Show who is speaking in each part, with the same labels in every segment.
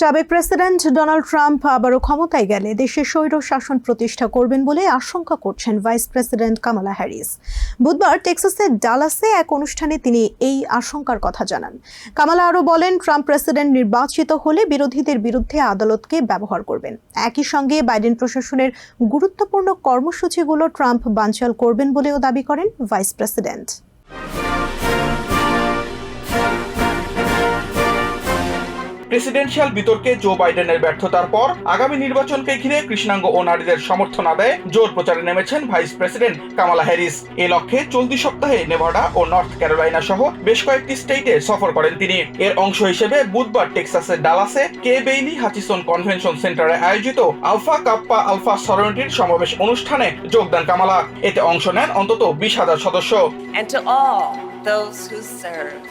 Speaker 1: সাবেক president Donald Trump আবারও ক্ষমতায় গেলে দেশে স্বৈর শাসন প্রতিষ্ঠা করবেন বলে আশঙ্কা করছেন ভাইস প্রেসিডেন্ট কামালা হ্যারিস। বুধবার টেক্সাসের ডালাসে এক অনুষ্ঠানে তিনি এই আশঙ্কার কথা জানান। কামালা আরও বলেন, ট্রাম্প প্রেসিডেন্ট নির্বাচিত হলে বিরোধীদের বিরুদ্ধে আদালতকে ব্যবহার করবেন। একই সঙ্গে বাইডেন প্রশাসনের গুরুত্বপূর্ণ কর্মসূচিগুলো ট্রাম্প বানচাল করবেন বলেও দাবি করেন ভাইস প্রেসিডেন্ট।
Speaker 2: প্রেসিডেন্সিয়াল বিতর্কে জো বাইডেনের ব্যর্থতার পর আগামী নির্বাচনকে ঘিরে কৃষ্ণাঙ্গ ও নারীদের সমর্থন আদায়ে জোর প্রচারে নেমেছেন ভাইস প্রেসিডেন্ট কামালা হ্যারিস। এ লক্ষ্যে চলতি সপ্তাহে নেভাডা ও নর্থ ক্যারোলাইনা সহ বেশ কয়েকটি স্টেটে সফর করেন তিনি। এর অংশ হিসেবে বুধবার টেক্সাসের ডালাসে কে বেইলি হাচিসন কনভেনশন সেন্টারে আয়োজিত আলফা কাপ্পা আলফা সরণিটির সমাবেশ অনুষ্ঠানে যোগদান কামালা। এতে অংশ নেন অন্তত বিশ হাজার সদস্য।
Speaker 3: And to all those who serve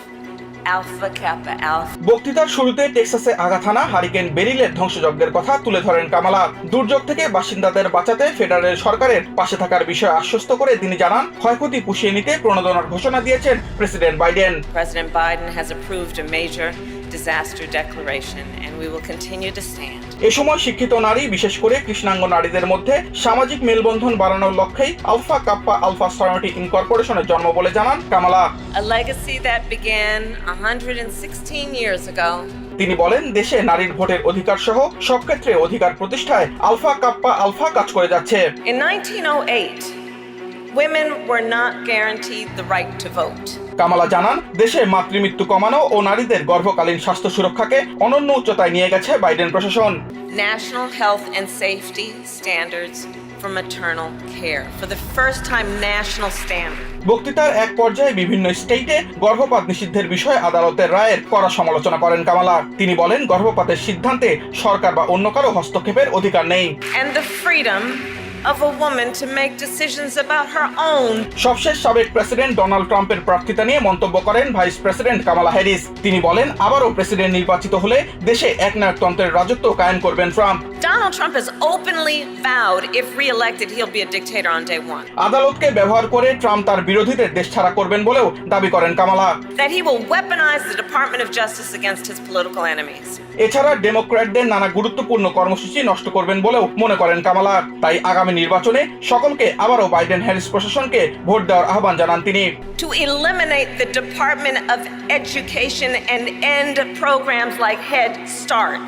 Speaker 3: Kappa alpha
Speaker 2: বক্তৃতার শুরুতে টেক্সাসে আঘাত হানা হারিকেন বেরিলের ধ্বংসযজ্ঞের কথা তুলে ধরেন কামালা। দুর্যোগ থেকে বাসিন্দাদের বাঁচাতে ফেডারেল সরকারের পাশে থাকার বিষয়ে আশ্বস্ত করে তিনি জানান ক্ষয়ক্ষতি পুষিয়ে নিতে প্রণোদনার ঘোষণা দিয়েছেন president Biden.
Speaker 3: President Biden has approved a major disaster declaration, and we will continue to stand.
Speaker 2: এ সময় শিক্ষিত নারী বিশেষ করে কৃষ্ণাঙ্গ নারীদের মধ্যে সামাজিক মেলবন্ধন বাড়ানোর লক্ষ্যেই আলফা কাপ্পা আলফা সরণিটি ইনকর্পোরেশনের জন্ম বলে জানান Kamala.
Speaker 3: A legacy that began 116 years ago.
Speaker 2: তিনি বলেন দেশে নারীর ভোটের অধিকার সহ সব ক্ষেত্রে অধিকার প্রতিষ্ঠায় আলফা কাপ্পা আলফা কাজ করে যাচ্ছে।
Speaker 3: In 1908, women were not guaranteed the right to vote.
Speaker 2: Kamala জানান দেশে মাতৃমৃত্যু কমানো ও নারীদের গর্ভকালীন স্বাস্থ্য সুরক্ষাকে অনন্য উচ্চতায় নিয়ে গেছে বাইডেন প্রশাসন
Speaker 3: National health and safety standards for maternal care. For the first time, national standard.
Speaker 2: বক্তৃতার এক পর্যায়ে বিভিন্ন স্টেটে গর্ভপাত নিষিদ্ধের বিষয়ে আদালতের রায়ের কড়া সমালোচনা করেন কামালা তিনি বলেন গর্ভপাতের সিদ্ধান্তে সরকার বা অন্য কারও হস্তক্ষেপের অধিকার নেই
Speaker 3: And the freedom of a woman to make decisions about her own.
Speaker 2: সবশেষ সাবেক প্রেসিডেন্ট ডোনাল্ড ট্রাম্পের প্রার্থিতা নিয়ে মন্তব্য করেন ভাইস প্রেসিডেন্ট কামালা হ্যারিস। তিনি বলেন, আবারও প্রেসিডেন্ট নির্বাচিত হলে দেশে একনায়কতন্ত্রের রাজত্ব কায়েম করবেন Trump.
Speaker 3: Donald Trump has openly vowed if reelected, he'll be a dictator on day one.
Speaker 2: আদালতকে ব্যবহার করে ট্রাম্প তার বিরোধীদের দেশ ছাড়া করবেন বলেও দাবি করেন Kamala
Speaker 3: That he will weaponize the Department of Justice against his political enemies.
Speaker 2: এছাড়া ডেমোক্র্যাটদের নানা গুরুত্বপূর্ণ কর্মসূচি নষ্ট করবেন বলেও মনে করেন কামালা তাই আগামী নির্বাচনে সকলকে আবারও বাইডেন হ্যারিস প্রশাসনকে ভোট দেওয়ার আহ্বান জানান তিনি
Speaker 3: To eliminate the Department of Education and end programs like Head Start.